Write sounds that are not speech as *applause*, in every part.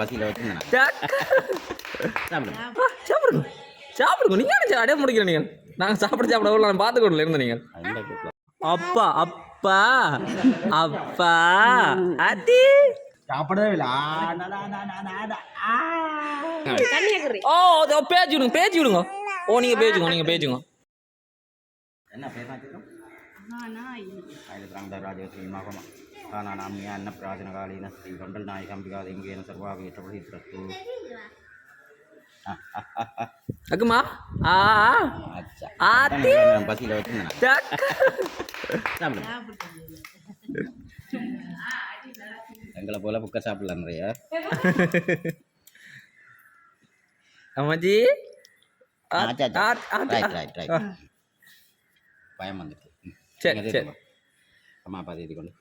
பசியில் வச்சுருந்தேன் டக்கு. சாப்பிடுங்க. சாப்பிடுங்க. நீங்க என்ன அடைய முடிக்கிற நீங்கள்? நாங்கள் சாப்பிட சாப்பிட உள்ள நான் பார்த்துக்கொள்ள இருந்த நீங்கள்? அப்பா அப்பா அப்பா. அத்தி சாப்பிடவே இல்லை. ஓ அதோ பேச்சு விடுங்க பேச்சு விடுங்க. ஓ நீங்க பேச்சுங்க நீங்க பேச்சுங்க என்ன பேர் வச்சுருக்கோம் ஆயிரத்தி ராஜவஸ்ரீ மகம காணாமிய அன்ன பிராஜனகாலீன ஸ்ரீ கண்டல் நாயகம்பிகா எங்கேன சர்வாவேற்றபடித்து அக்குமா ஆ ஆத்தி பசியில் எங்களை போல புக்க சாப்பிடலாம் நிறைய அம்மாஜி. பயம் வந்துட்டு. சரி, சரி. அம்மா பாதி இது கொண்டு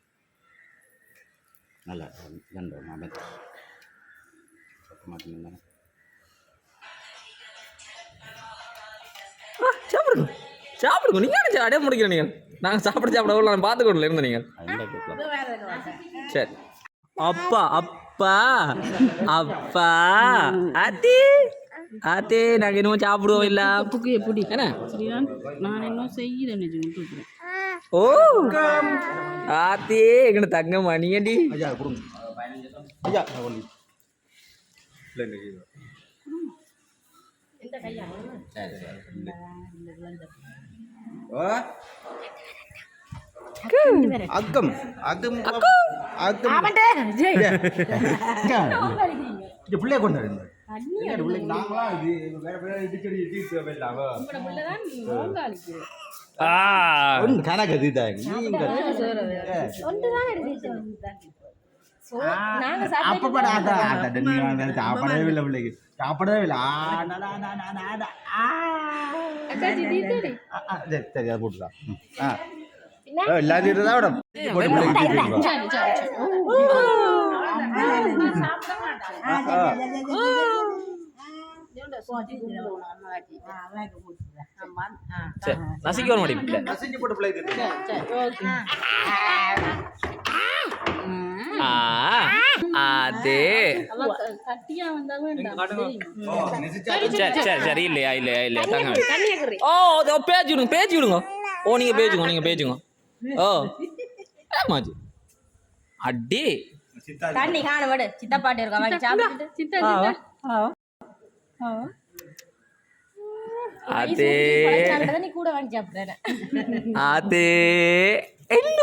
நல்லா மாட்டேன் ஆ, சாப்பிடுங்க சாப்பிடுங்க நீங்க என்ன அடைய முடிக்கிற நீங்கள் நாங்கள் சாப்பிட சாப்பிட நான் பார்த்துக்கொள்ள இருந்த நீங்கள் சரி அப்பா அப்பா அப்பா அத்தி அத்தி நாங்கள் இன்னும் சாப்பிடுவோம் இல்ல புக்கு எப்படி என்ன நான் இன்னும் செய்கிறேன் நினைச்சுக்கிட்டு ஓ. ஆத்தி எங்கட தங்க மணியடி ஐயா கொடுங்க. ஐயா ஒன்று சரி சரி ஓ. அக்கம். அக்கம். *laughs* அக்கம். இது பிள்ளைய கொண்டு பிள்ளைங்க? நாங்களா இது வேற வேற இடிக்கடி இடிச்சு வேண்டாம். கணக்கு இதுதான் சாப்பிடவே இல்லை பிள்ளைக்கு. சாப்பிடவே இல்லை. சரி அதை எல்லாத்தையும் விட நசிக்க வர போட்டு அதே. ஓ, நெசிச்சா சரி சரி சரி. இல்லையா இல்லையா இல்லையா தாங்க ஓ அதோ பேச்சு விடுங்க பேச்சு விடுங்க. ஓ நீங்க பேச்சுங்க நீங்க பேச்சுங்க ஓ. அடி. தண்ணி காண விடு. சித்தப்பாட்டு இருக்கா? வாங்கி சாப்பிட்டு சித்தா சித்தா. அதே நீ கூட வாங்கி சாப்பிடுறேன் அதே என்ன?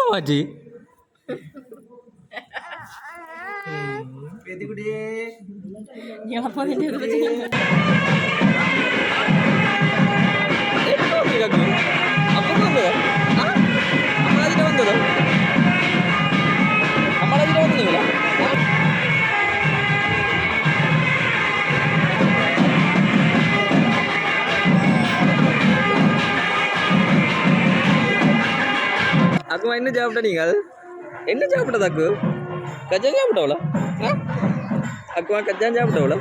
அப்படி வந்ததா? அக்குமா என்ன சாப்பிட்ட நீங்கள்? என்ன சாப்பிட்டது அக்கு? கஜான் சாப்பிட்டவளா? அக்குமா கஜான் சாப்பிட்டவளா?